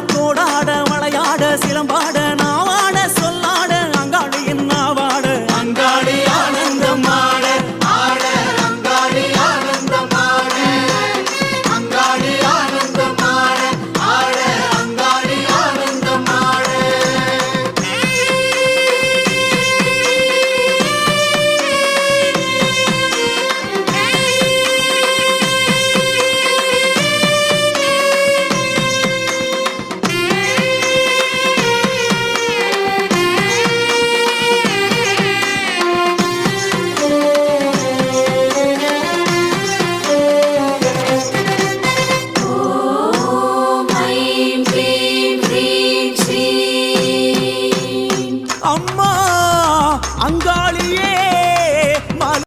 கோலாட தோடாட விளையாட சிலம்பாட அம்மா அங்காளியே